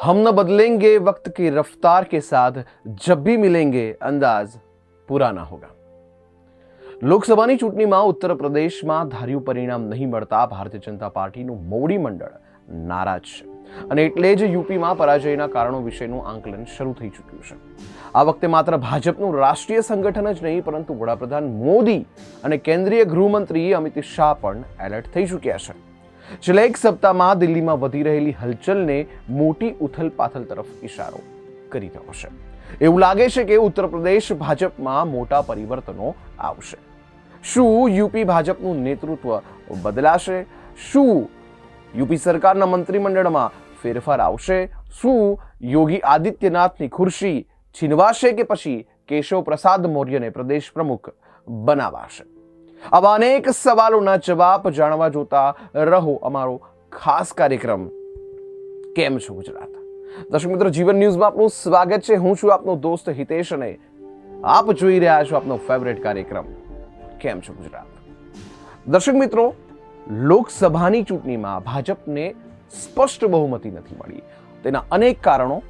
हम न बदलेंगे वक्त की रफ्तार के साथ जब भी मिलेंगे अंदाज पूरा ना होगा લોકસભાની ચૂંટણીમાં ઉત્તર પ્રદેશમાં ધાર્યું પરિણામ નહીં મળતા ભારતીય જનતા પાર્ટીનું મોવડી મંડળ નારાજ છે અને એટલે જ યુપીમાં પરાજયના કારણો વિશેનું આંકલન શરૂ થઈ ચૂક્યું છે આ વખતે માત્ર ભાજપનું રાષ્ટ્રીય સંગઠન જ નહીં પરંતુ વડાપ્રધાન મોદી અને કેન્દ્રીય ગૃહમંત્રી અમિત શાહ પણ એલર્ટ થઈ ચૂક્યા છે છેલ્લા એક સપ્તાહમાં દિલ્હીમાં વધી રહેલી હલચલને મોટી ઉથલપાથલ તરફ ઇશારો કરી રહ્યો છે. એવું લાગે છે કે ઉત્તર પ્રદેશ ભાજપમાં મોટા પરિવર્તનો આવશે. શું યુપી ભાજપનું નેતૃત્વ બદલાશે? શું યુપી સરકારના મંત્રીમંડળમાં ફેરફાર આવશે? શું યોગી આદિત્યનાથની ખુરશી છીનવાશે કે પછી કેશવ પ્રસાદ મૌર્યને પ્રદેશ પ્રમુખ બનાવાશે? આવા અનેક સવાલોના જવાબ જાણવા જોતા રહો અમારો ખાસ કાર્યક્રમ. કેમ છો ગુજરાત? દર્શક મિત્રો, જીવન ન્યૂઝમાં આપનું સ્વાગત છે. હું છું આપનો દોસ્ત હિતેશ અને આપ જોઈ રહ્યા છો આપનો ફેવરેટ કાર્યક્રમ. કેમ છો ગુજરાત? દર્શક મિત્રો, લોકસભાની ચૂંટણીમાં ભાજપને સ્પષ્ટ બહુમતી નથી મળી. તેના અનેક કારણો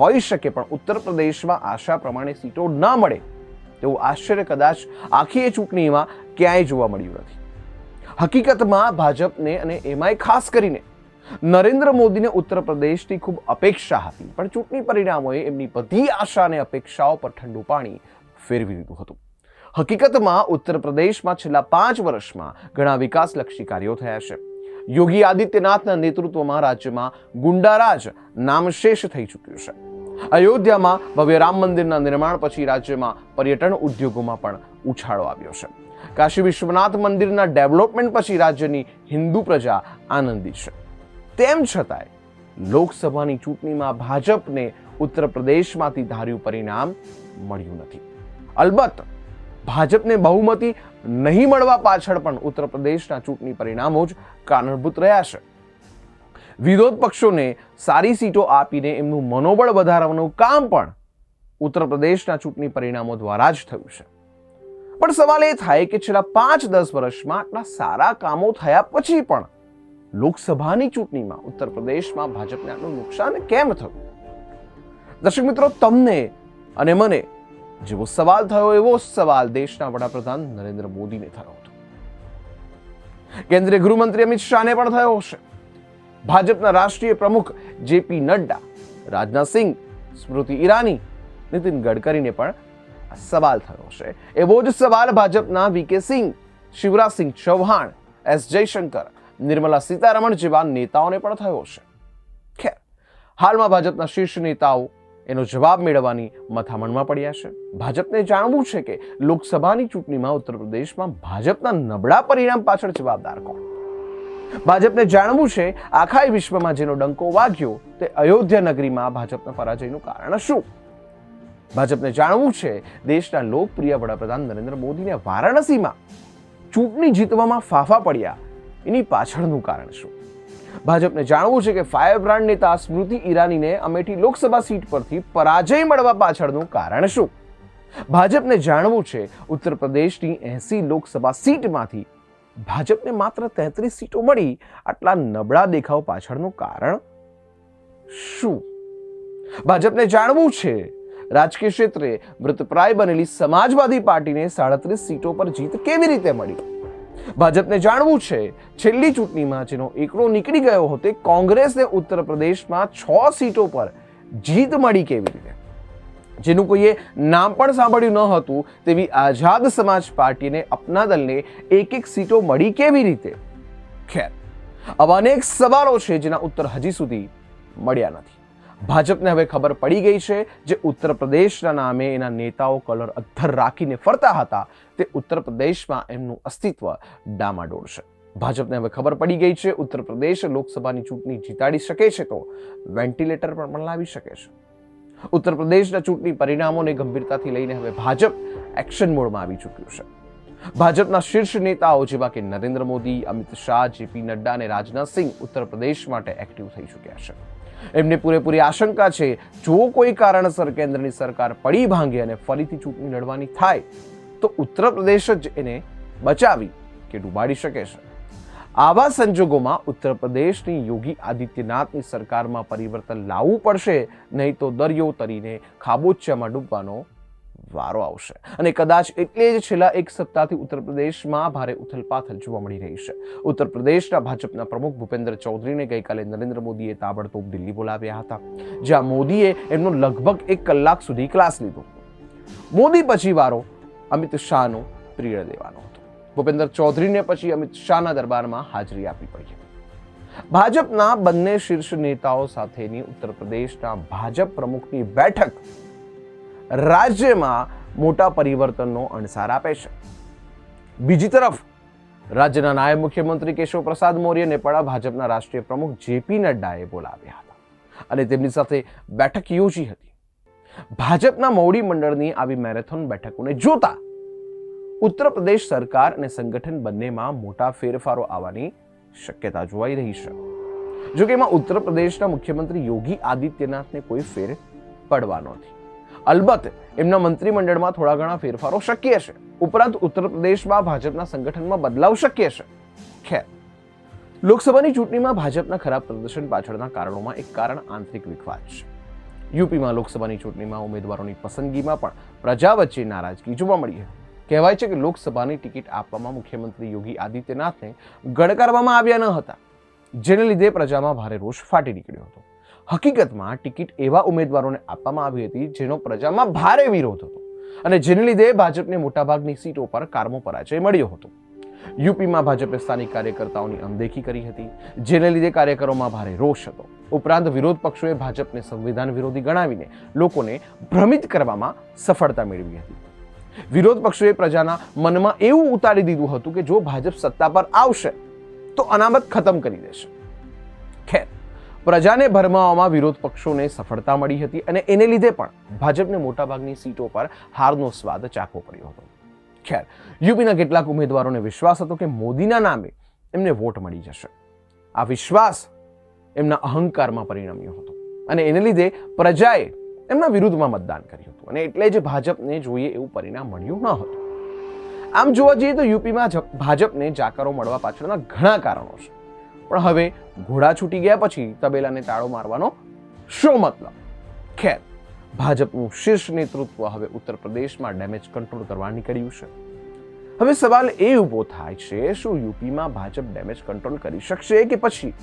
હોઈ શકે પણ ઉત્તર પ્રદેશમાં આશા પ્રમાણે સીટો ના મળે. તેવું આશ્ચર્ય કદાચ આખી એ ચૂંટણીમાં ક્યાંય જોવા મળ્યું નથી. હકીકતમાં ભાજપને અને એમાંય ખાસ કરીને નરેન્દ્ર મોદીને ઉત્તર પ્રદેશથી ખૂબ અપેક્ષા હતી, પણ ચૂંટણી પરિણામોએ એમની બધી આશા અને અપેક્ષાઓ પર ઠંડુ પાણી ફેરવી દીધું હતું. હકીકતમાં ઉત્તર પ્રદેશમાં છેલ્લા પાંચ વર્ષમાં ઘણા વિકાસલક્ષી કાર્યો થયા છે. યોગી આદિત્યનાથના નેતૃત્વમાં રાજ્યમાં ગુંડારાજ નામશેષ થઈ ચૂક્યું છે. અયોધ્યામાં ભવ્ય રામ મંદિરના નિર્માણ પછી રાજ્યમાં પર્યટન ઉદ્યોગોમાં પણ ઉછાળો આવ્યો છે. કાશી વિશ્વનાથ મંદિરના ડેવલપમેન્ટ પછી રાજ્યની હિન્દુ પ્રજા આનંદિત છે. તેમ છતાંય, લોકસભાની ચૂંટણીમાં ભાજપને ઉત્તર પ્રદેશમાંથી ધાર્યું પરિણામ મળ્યું નથી. અલબત્ત, ભાજપને બહુમતી નહીં મળવા પાછળ પણ ઉત્તર પ્રદેશના ચૂંટણી પરિણામો જ કારણભૂત રહ્યા છે. વિરોધ પક્ષોને સારી સીટો આપીને એમનું મનોબળ વધારવાનું કામ પણ ઉત્તર પ્રદેશના ચૂંટણી પરિણામો દ્વારા જ થયું છે. પણ સવાલ એ થાય કે છેલ્લા પાંચ દસ વર્ષમાં આટલા સારા કામો થયા પછી પણ લોકસભાની ચૂંટણીમાં ઉત્તર પ્રદેશમાં ભાજપને આટલું નુકસાન કેમ થયું? દર્શક મિત્રો, તમને અને મને જેવો સવાલ થયો એવો સવાલ દેશના વડાપ્રધાન નરેન્દ્ર મોદીને થયો હતો. કેન્દ્રીય ગૃહમંત્રી અમિત શાહને પણ થયો હશે. ભાજપના રાષ્ટ્રીય પ્રમુખ જેપી નડ્ડા રાજનાથસિંહ સ્મૃતિ ઈરાની, નીતિન ગડકરીને પણ સવાલ થયો છે. એવો જ સવાલ ભાજપના વીકે સિંહ શિવરાજસિંહ ચૌહાણ, એસ જયશંકર, નિર્મલા સીતારમણ જેવા નેતાઓને પણ થયો છે. ખેર, હાલમાં ભાજપના શીર્ષ નેતાઓ એનો જવાબ મેળવવાની મથામણમાં પડ્યા છે. ભાજપને જાણવું છે કે લોકસભાની ચૂંટણીમાં ઉત્તર પ્રદેશમાં ભાજપના નબળા પરિણામ પાછળ જવાબદાર કોણ? ભાજપને જાણવું છે આખા વિશ્વમાં જેનો ડંકો વાગ્યો તે અયોધ્યા નગરીમાં ભાજપના પરાજયનું કારણ શું? ભાજપને જાણવું છે, દેશના લોકપ્રિય વડાપ્રધાન નરેન્દ્ર મોદીને વારાણસીમાં ચૂંટણી જીતવામાં ફાફા પડ્યા. એની પાછળનું કારણ શું? ભાજપને જાણવું છે કે ફાયર બ્રાન્ડ નેતા સ્મૃતિ ઈરાનીને અમેઠી લોકસભા સીટ પરથી પરાજય મળવા પાછળનું કારણ શું? ભાજપને જાણવું છે ઉત્તર પ્રદેશની એસી લોકસભા સીટમાંથી ભાજપને માત્ર તેત્રીસ સીટો મળી, આટલા નબળા દેખાવ પાછળનું કારણ શું? ભાજપને જાણવું છે રાજકીય ક્ષેત્રે મૃતપ્રાય બનેલી સમાજવાદી પાર્ટીને સાડત્રીસ સીટો પર જીત કેવી રીતે મળી? ભાજપને જાણવું છે, છેલ્લી ચૂંટણીમાં જેનો એકડો નીકળી ગયો હતો કોંગ્રેસને ઉત્તર પ્રદેશમાં છ સીટો પર જીત મળી કેવી રીતે? જેનું કોઈએ નામ પણ સાંભળ્યું ન હતું, તેવી આઝાદ સમાજ પાર્ટીને અપના દલને એક એક સીટો મળી કેવી રીતે? ખેર, આવા અનેક સવાલો છે જેના ઉત્તર હજી સુધી મળ્યા નથી. ભાજપને હવે ખબર પડી ગઈ છે જે ઉત્તર પ્રદેશના નામે એના નેતાઓ કલર અધ્ધર રાખીને ફરતા હતા, તે ઉત્તર પ્રદેશમાં એમનું અસ્તિત્વ ડામાડોળ છે. ભાજપને હવે ખબર પડી ગઈ છે ઉત્તર પ્રદેશ લોકસભાની ચૂંટણી જીતાડી શકે છે તો વેન્ટિલેટર પણ લાવી શકે છે. ઉત્તર પ્રદેશના ચૂંટણી પરિણામોને ગંભીરતાથી લઈને હવે ભાજપ એક્શન મોડમાં આવી ચૂક્યું છે. ભાજપના શીર્ષ નેતાઓ જેવા કે નરેન્દ્ર મોદી, અમિત શાહ જેપી નડ્ડા અને રાજનાથ સિંહ ઉત્તર પ્રદેશ માટે એક્ટિવ થઈ ચૂક્યા છે. એમને પૂરેપૂરી આશંકા છે. જો કોઈ કારણસર કેન્દ્રની સરકાર પડી ભાંગે અને ફરીથી ચૂંટણી લડવાની થાય, તો ઉત્તર પ્રદેશ જ એને બચાવી કે ડૂબાડી શકે છે. આવા સંજોગોમાં ઉત્તર પ્રદેશની યોગી આદિત્યનાથની સરકારમાં પરિવર્તન લાવવું પડશે, નહીં તો દરિયો તરીને ખાબોચિયામાં ડૂબવાનો વારો આવશે. અને કદાચ એટલે જ છેલ્લા એક સપ્તાહથી ઉત્તર પ્રદેશમાં ભારે ઉથલપાથલ જોવા મળી રહી છે. ઉત્તર પ્રદેશના ભાજપના પ્રમુખ ભૂપેન્દ્ર ચૌધરીને ગઈકાલે નરેન્દ્ર મોદીએ તાબડતોબ દિલ્હી બોલાવ્યા હતા. જ્યાં મોદીએ એમનો લગભગ એક કલાક સુધી ક્લાસ લીધો. મોદી પછી વારો અમિત શાહનો પ્રિય દેવાનો હતો. ભૂપેન્દ્ર ચૌધરીને પછી અમિત શાહના દરબારમાં હાજરી આપવી પડી ભાજપના બંને શીર્ષ નેતાઓ સાથેની ઉત્તર પ્રદેશના ભાજપ પ્રમુખની બેઠક રાજ્યમાં મોટા પરિવર્તનનો અણસાર આપે છે. બીજી તરફ, રાજ્યના નાયબ મુખ્યમંત્રી કેશવ પ્રસાદ મૌર્યને પણ ભાજપના રાષ્ટ્રીય પ્રમુખ જેપી નડ્ડાએ બોલાવ્યા હતા અને તેમની સાથે બેઠક યોજી હતી. ભાજપના મોવડી મંડળની આવી મેરેથોન બેઠકોને જોતા ઉત્તર પ્રદેશ સરકાર અને સંગઠન બંનેમાં મોટા ફેરફારો આવવાની શક્યતા જોવાઈ રહી છે. જો કે એમાં ઉત્તર પ્રદેશના મુખ્યમંત્રી યોગી આદિત્યનાથને કોઈ ફેર પડવાનો નથી અલબત્ત, એમના મંત્રીમંડળમાં થોડા ઘણા ફેરફારો શક્ય છે. ઉપરાંત, ઉત્તર પ્રદેશમાં ભાજપના સંગઠનમાં બદલાવ શક્ય છે. ખેર. લોકસભાની ચૂંટણીમાં ભાજપના ખરાબ પ્રદર્શન પાછળના કારણોમાં એક કારણ આંતરિક વિખવાદ છે. યુપીમાં લોકસભાની ચૂંટણીમાં ઉમેદવારોની પસંદગીમાં પણ પ્રજા વચ્ચે નારાજગી જોવા મળી હતી. કહેવાય છે કે લોકસભાની ટિકિટ આપવામાં મુખ્યમંત્રી યોગી આદિત્યનાથને ગણકારવામાં આવ્યા ન હતા. જેને લીધે પ્રજામાં ભારે રોષ ફાટી નીકળ્યો હતો. હકીકતમાં ટિકિટ એવા ઉમેદવારોને આપવામાં આવી હતી જેનો પ્રજામાં ભારે વિરોધ હતો અને જેને લીધે ભાજપને મોટાભાગની સીટો પર કારમો પરાજય મળ્યો હતો. યુપીમાં ભાજપે સ્થાનિક કાર્યકર્તાઓની અનદેખી કરી હતી, જેને લીધે કાર્યકરોમાં ભારે રોષ હતો. ઉપરાંત વિરોધ પક્ષોએ ભાજપને સંવિધાન વિરોધી ગણાવીને લોકોને ભ્રમિત કરવામાં સફળતા મેળવી હતી. વિરોધ પક્ષોએ પ્રજાના મનમાં એવું ઉતારી દીધું હતું કે જો ભાજપ સત્તા પર આવશે, તો અનામત ખતમ કરી દેશે. ખેર. પ્રજાને ભરમાવવામાં વિરોધ પક્ષોને સફળતા મળી હતી અને એને લીધે પણ ભાજપને મોટાભાગની સીટો પર હારનો સ્વાદ ચાખવો પડ્યો હતો. ખેર, યુપીના કેટલાક ઉમેદવારોને વિશ્વાસ હતો કે મોદીના નામે એમને વોટ મળી જશે. આ વિશ્વાસ એમના અહંકારમાં પરિણમ્યો હતો અને એને લીધે પ્રજાએ એમના વિરુદ્ધમાં મતદાન કર્યું હતું અને એટલે જ ભાજપને જોઈએ એવું પરિણામ મળ્યું ન હતું. આમ જોવા જઈએ તો યુપીમાં ભાજપને જાકારો મળવા પાછળના ઘણા કારણો છે. પણ હવે ઘોડા છૂટી ગયા પછી તબેલાને તાળો મારવાનો શું મતલબ? ખેર, ભાજપનું શીર્ષ નેતૃત્વ હવે ઉત્તર પ્રદેશમાં ડેમેજ કંટ્રોલ કરવા નીકળ્યું છે. હવે સવાલ એ ઊભો થાય છે, શું યુપીમાં ભાજપ ડેમેજ કંટ્રોલ કરી શકશે કે પછી?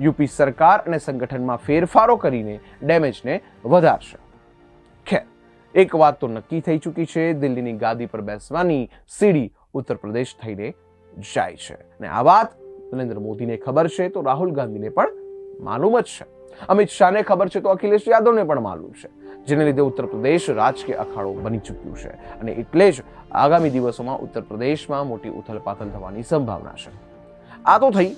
યુપી સરકાર અને સંગઠનમાં ફેરફારો કરીને ડેમેજને વધારશે. ખેર, એક વાત તો નક્કી થઈ ચૂકી છે, દિલ્હીની ગાદી પર બેસવાની સીડી ઉત્તર પ્રદેશ થઈને જાય છે. અને આ વાત નરેન્દ્ર મોદીને ખબર છે, તો રાહુલ ગાંધીને પણ માલુમ જ છે. અમિત શાહને ખબર છે, તો અખિલેશ યાદવને પણ માલુમ છે. જેને લીધે ઉત્તર પ્રદેશ રાજકીય અખાડો બની ચૂક્યું છે અને એટલે જ આગામી દિવસોમાં ઉત્તર પ્રદેશમાં મોટી ઉથલપાથલ થવાની સંભાવના છે. આ તો થઈ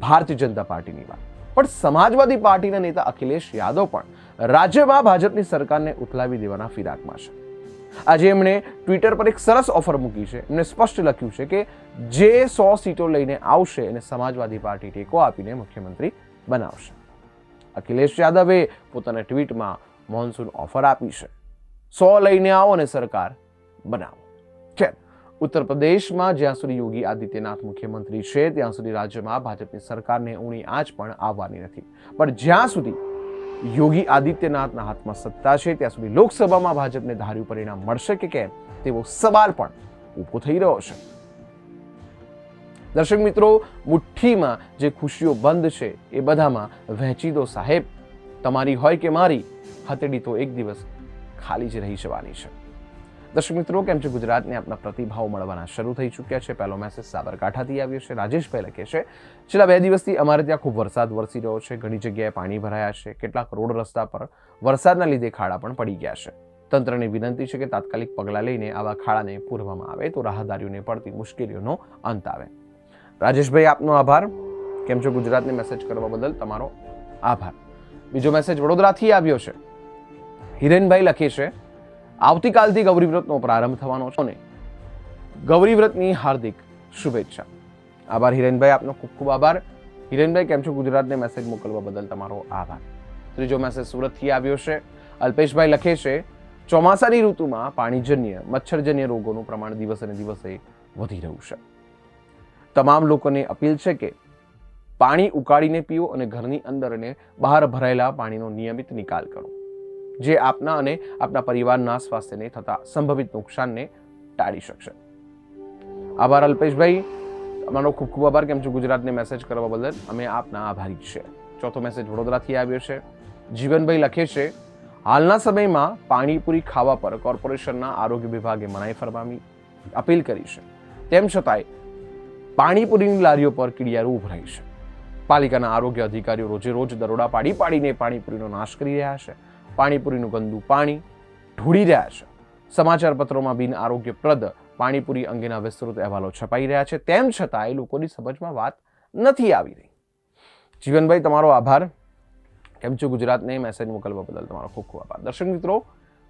ભારતીય જનતા પાર્ટીની વાત. પણ સમાજવાદી પાર્ટીના નેતા અખિલેશ યાદવ પણ રાજ્યમાં ભાજપની સરકારને ઉથલાવી દેવાના ફિરાકમાં છે. આજે એમણે ટ્વિટર પર એક સરસ ઓફર મૂકી છે. એમણે સ્પષ્ટ લખ્યું છે કે જે સો સીટો લઈને આવશે, એને સમાજવાદી પાર્ટી ટેકો આપીને મુખ્યમંત્રી બનાવશે. અખિલેશ યાદવે પોતાના ટ્વીટમાં મોન્સૂન ઓફર આપી છે. સો લઈને આવો અને સરકાર બનાવો. ખેર, ઉત્તર પ્રદેશમાં જ્યાં સુધી યોગી આદિત્યનાથ મુખ્યમંત્રી છે, ત્યાં સુધી રાજ્યમાં ભાજપની સરકારને ઊણી આંચ પણ આવવાની નથી. પણ જ્યાં સુધી યોગી આદિત્યનાથના હાથમાં સત્તા છે, ત્યાં સુધી લોકસભામાં ભાજપને ધાર્યું પરિણામ મળશે કે કેમ, તેવો સવાલ પણ ઊભો થઈ રહ્યો છે. દર્શક મિત્રો, મુઠ્ઠીમાં જે ખુશીઓ બંધ છે, એ બધામાં વહેંચી દો સાહેબ. તમારી હોય કે મારી, હથેળી તો એક દિવસ ખાલી જ રહી જવાની છે. દર્શક મિત્રો, કેમ છે? ગુજરાતને આપના પ્રતિભાવો મળવાના શરૂ થઈ ચૂક્યા છે. પહેલો મેસેજ સાબરકાંઠાથી આવ્યો છે. રાજેશભાઈ લખે છે. છેલ્લા બે દિવસથી અમારે ત્યાં ખૂબ વરસાદ વરસી રહ્યો છે. ઘણી જગ્યાએ પાણી ભરાયા છે. કેટલાક રોડ રસ્તા પર વરસાદના લીધે ખાડા પણ પડી ગયા છે. તંત્રને વિનંતી છે કે તાત્કાલિક પગલાં લઈને આવા ખાડાને પૂરવામાં આવે તો રાહદારીઓને પડતી મુશ્કેલીઓનો અંત આવે. રાજેશભાઈ, આપનો આભાર. કેમ છો? ગુજરાતને મેસેજ કરવા બદલ તમારો આભાર. બીજો મેસેજ વડોદરાથી આવ્યો છે. હિરેનભાઈ લખે છે આવતીકાલથી ગૌરીવ્રતનો પ્રારંભ થવાનો છે અને ગૌરીવ્રતની હાર્દિક શુભેચ્છા. આભાર હિરેનભાઈ, આપનો ખૂબ ખૂબ આભાર. હિરેનભાઈ, કેમ છો? ગુજરાતને મેસેજ મોકલવા બદલ તમારો આભાર. ત્રીજો મેસેજ સુરતથી આવ્યો છે, અલ્પેશભાઈ લખે છે, ચોમાસાની ઋતુમાં પાણીજન્ય, મચ્છરજન્ય રોગોનું પ્રમાણ દિવસે ને દિવસે વધી રહ્યું છે. તમામ લોકોને અપીલ છે કે પાણી ઉકાળીને પીઓ અને ઘરની અંદર અને બહાર ભરાયેલા પાણીનો નિયમિત નિકાલ કરો. જે આપના અને આપના પરિવારના સ્વાસ્થ્યને થતા સંભવિત નુકસાનને ટાળી શકશે. આભાર અલ્પેશભાઈ. તમારો ખૂબ ખૂબ આભાર. કેમ છો? ગુજરાતને મેસેજ કરવા બદલ અમે આપના આભારી છીએ. ચોથો મેસેજ વડોદરાથી આવ્યો છે. જીવનભાઈ લખે છે, હાલના સમયમાં પાણીપુરી ખાવા પર કોર્પોરેશનના આરોગ્ય વિભાગે મનાઈ ફરવાની અપીલ કરી છે. તેમ છતાંય પાણીપુરીની લારીઓ પર કીડિયારું ઉભરાય છે. પાલિકાના આરોગ્ય અધિકારીઓ રોજે રોજ દરોડા પાડી પાડીને પાણીપુરીનો નાશ કરી રહ્યા છે. પાણીપુરીનું ગંદુ પાણી ઢોળી રહ્યા છે. સમાચાર પત્રોમાં બિન આરોગ્યપ્રદ પાણીપુરી અંગેના વિસ્તૃત અહેવાલો છપાઈ રહ્યા છે. તેમ છતાં એ લોકોની સમજમાં વાત નથી આવી રહી. જીવનભાઈ, તમારો આભાર. કેમ છો ગુજરાતને? મેસેજ મોકલવા બદલ તમારો ખૂબ ખૂબ આભાર. દર્શક મિત્રો,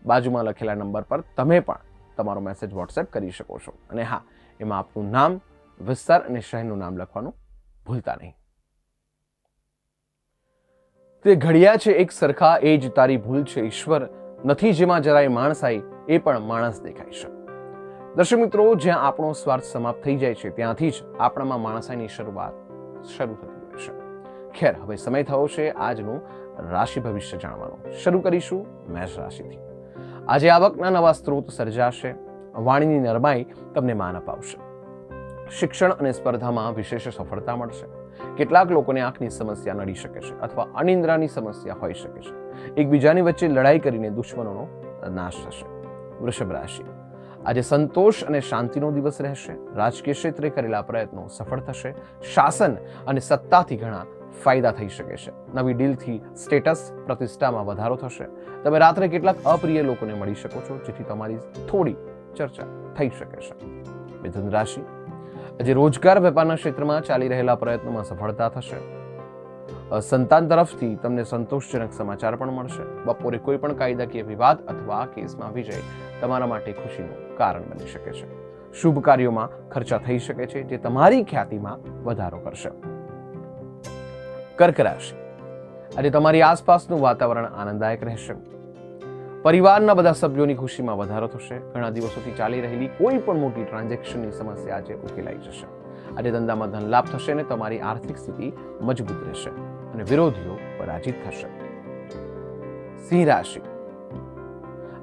બાજુમાં લખેલા નંબર પર તમે પણ તમારો મેસેજ વોટ્સએપ કરી શકો છો. અને હા, એમાં આપનું નામ, વિસ્તાર અને શહેરનું નામ લખવાનું ભૂલતા નહીં. તે ઘડિયા છે એક સરખા, એ જ તારી ભૂલ છે, ઈશ્વર. નથી જેમાં જરાય માણસાઈ, એ પણ માણસ દેખાય છે. દર્શક મિત્રો, જ્યાં આપણો સ્વાર્થ સમાપ્ત થઈ જાય છે, ત્યાંથી જ આપણામાં માણસાઈની શરૂઆત શરૂ થતી હોય છે. ખેર, હવે સમય થયો છે આજનું રાશિ ભવિષ્ય જાણવાનું. શરૂ કરીશું મેષ રાશિથી. આજે આવકના નવા સ્ત્રોત સર્જાશે, વાણીની નરમાઈ તમને માન અપાવશે. શિક્ષણ અને સ્પર્ધામાં વિશેષ સફળતા મળશે. કેટલાક લોકોને આંખની સમસ્યા નડી શકે છે અથવા અનિંદ્રાની સમસ્યા હોઈ શકે છે. એકબીજાની વચ્ચે લડાઈ કરીને દુશ્મનોનો નાશ થશે. વૃષભ રાશિ. આજે સંતોષ અને શાંતિનો દિવસ રહેશે. રાજકીય ક્ષેત્રે કરેલા પ્રયત્નો સફળ થશે. શાસન અને સત્તાથી ઘણા ફાયદા થઈ શકે છે. નવી ડીલથી સ્ટેટસ પ્રતિષ્ઠામાં વધારો થશે. તમે રાત્રે કેટલાક અપ્રિય લોકોને મળી શકો છો, જેથી તમારી થોડી ચર્ચા થઈ શકે છે. મિથુન રાશિ. આજે રોજગાર વેપારના ક્ષેત્રમાં ચાલી રહેલા પ્રયત્નોમાં સફળતા થશે. સંતાન તરફથી તમને સંતોષજનક સમાચાર પણ મળશે. બપોરે કોઈ પણ કાયદાકીય વિવાદ અથવા કેસમાં વિજય તમારા માટે ખુશીનું કારણ બની શકે છે. શુભ કાર્યોમાં ખર્ચા થઈ શકે છે, જે તમારી ખ્યાતિમાં વધારો કરશે. કર્ક રાશિ. આજે તમારી આસપાસનું વાતાવરણ આનંદદાયક રહેશે. પરિવારના બધા સભ્યોની ખુશીમાં વધારો થશે. ઘણા દિવસોથી ચાલી રહેલી કોઈ પણ મોટી ટ્રાન્ઝેક્શનની સમસ્યા આજે ઉકેલાઈ જશે. આજે ધંધામાં ધન લાભ થશે અને તમારી આર્થિક સ્થિતિ મજબૂત રહેશે અને વિરોધીઓ પરાજિત થશે. સિંહ રાશિ.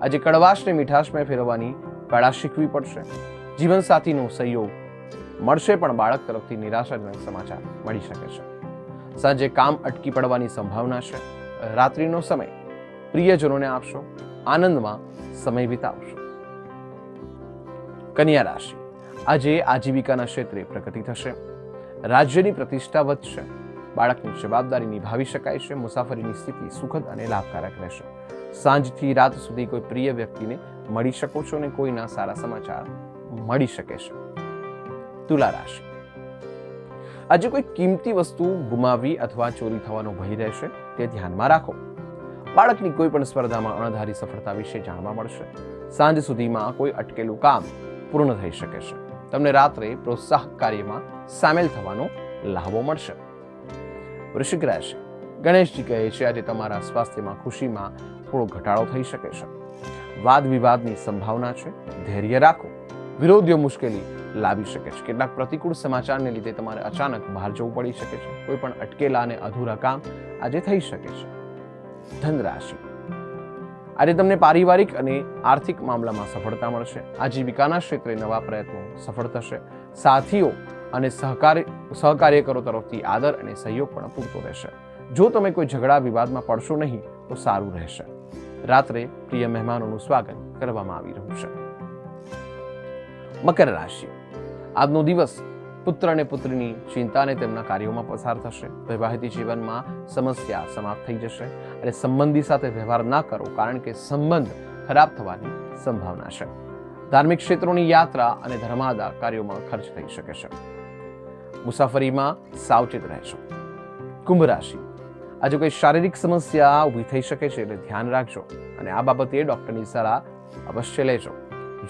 આજે કડવાશને મીઠાશમાં ફેરવવાની કળા શીખવી પડશે. જીવનસાથીનો સહયોગ મળશે પણ બાળક તરફથી નિરાશાજનક સમાચાર મળી શકે છે. સાંજે કામ અટકી પડવાની સંભાવના છે. રાત્રિનો સમય પ્રિયજનોને આપશો, આનંદમાં સમય વિતાવશો. કન્યા રાશિ, આજે આજીવિકાના ક્ષેત્રે પ્રગતિ થશે. રાજ્યની પ્રતિષ્ઠા વધશે, બાળકની જવાબદારી નિભાવી શકાય છે, મુસાફરીની સ્થિતિ સુખદ અને લાભકારક રહેશે. સાંજથી રાત સુધી કોઈ પ્રિય વ્યક્તિને મળી શકો છો અને કોઈના સારા સમાચાર મળી શકે છે. તુલા રાશિ, આજે કોઈ કિંમતી વસ્તુ ગુમાવી અથવા ચોરી થવાનો ભય રહેશે, તે ધ્યાનમાં રાખો. બાળકની કોઈ પણ સ્પર્ધામાં અણધારી સફળતા વિશે જાણવા મળશે. સાંજ સુધીમાં કોઈ અટકેલું કામ પૂર્ણ થઈ શકે છે. તમને રાત્રે પ્રોત્સાહક કાર્યમાં સામેલ થવાનો લાભો મળશે. વૃશ્ચિક રાશિ. ગણેશજી કહે છે, આજે તમારા સ્વાસ્થ્યમાં ખુશીમાં થોડો ઘટાડો થઈ શકે છે. વાદ વિવાદની સંભાવના છે. ધૈર્ય રાખો. વિરોધીઓ મુશ્કેલી લાવી શકે છે. કેટલાક પ્રતિકૂળ સમાચારને લીધે તમારે અચાનક બહાર જવું પડી શકે છે. કોઈ પણ અટકેલા અને અધૂરા કામ આજે થઈ શકે છે. ધન રાશિ આજે તમને પારિવારિક અને આર્થિક મામલામાં સફળતા મળશે. આજીવિકાના ક્ષેત્રે નવા પ્રયત્નો સફળ થશે. સાથીઓ અને સહકાર, સહકાર્યકરો તરફથી આદર અને સહયોગ પણ પૂરતો રહેશે. જો તમે કોઈ ઝઘડા વિવાદમાં પડશો નહીં, તો સારું રહેશે. રાત્રે પ્રિય મહેમાનોનું સ્વાગત કરવામાં આવી રહ્યું છે. મકર રાશિ. આજનો દિવસ પુત્ર અને પુત્રની ચિંતા અને તેમના કાર્યોમાં પસાર થશે. વૈવાહિક જીવનમાં સમસ્યા સમાપ્ત થઈ જશે અને સંબંધી સાથે વ્યવહાર ના કરો કારણ કે સંબંધ ખરાબ થવાની સંભાવના છે. ધાર્મિક ક્ષેત્રોની યાત્રા અને ધર્માદા કાર્યોમાં ખર્ચ થઈ શકે છે. મુસાફરીમાં સાવચેત રહેશો. કુંભ રાશિ. આજે કોઈ શારીરિક સમસ્યા ઊભી થઈ શકે છે એટલે ધ્યાન રાખજો અને આ બાબતે ડૉક્ટરની સલાહ અવશ્ય લેજો.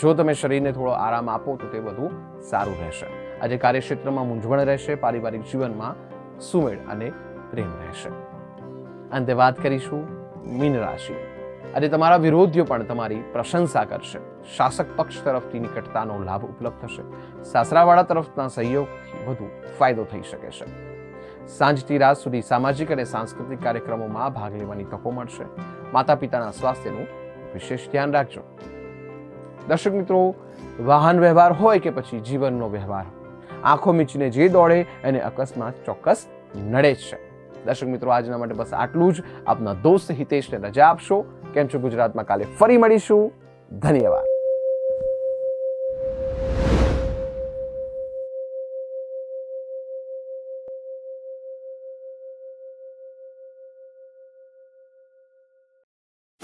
જો તમે શરીરને થોડો આરામ આપો તો તે વધુ સારું રહેશે. આજે કાર્યક્ષેત્રમાં મૂંઝવણ રહેશે, પારિવારિક જીવનમાં સુમેળ અને પ્રેમ રહેશે. અંતે વાત કરીશું મીન રાશિ. આજે તમારા વિરોધીઓ પણ તમારી પ્રશંસા કરશે. શાસક પક્ષ તરફથી નિકટતાનો લાભ ઉપલબ્ધ થશે. સાસરાવાળા તરફના સહયોગથી વધુ ફાયદો થઈ શકે છે. સાંજથી રાત સુધી સામાજિક અને સાંસ્કૃતિક કાર્યક્રમોમાં ભાગ લેવાની તકો મળશે. માતા પિતાના સ્વાસ્થ્યનું વિશેષ ધ્યાન રાખજો. દર્શક મિત્રો, વાહન વ્યવહાર હોય કે પછી જીવનનો વ્યવહાર આંખો મીચીને જે દોડે એને અકસ્માત ચોક્કસ નડે છે. દર્શક મિત્રો, આજના માટે બસ આટલું જ. આપના દોસ્ત હિતેશને રજા આપશો. કેમ છો ગુજરાતમાં? કાલે ફરી મળીશું. ધન્યવાદ.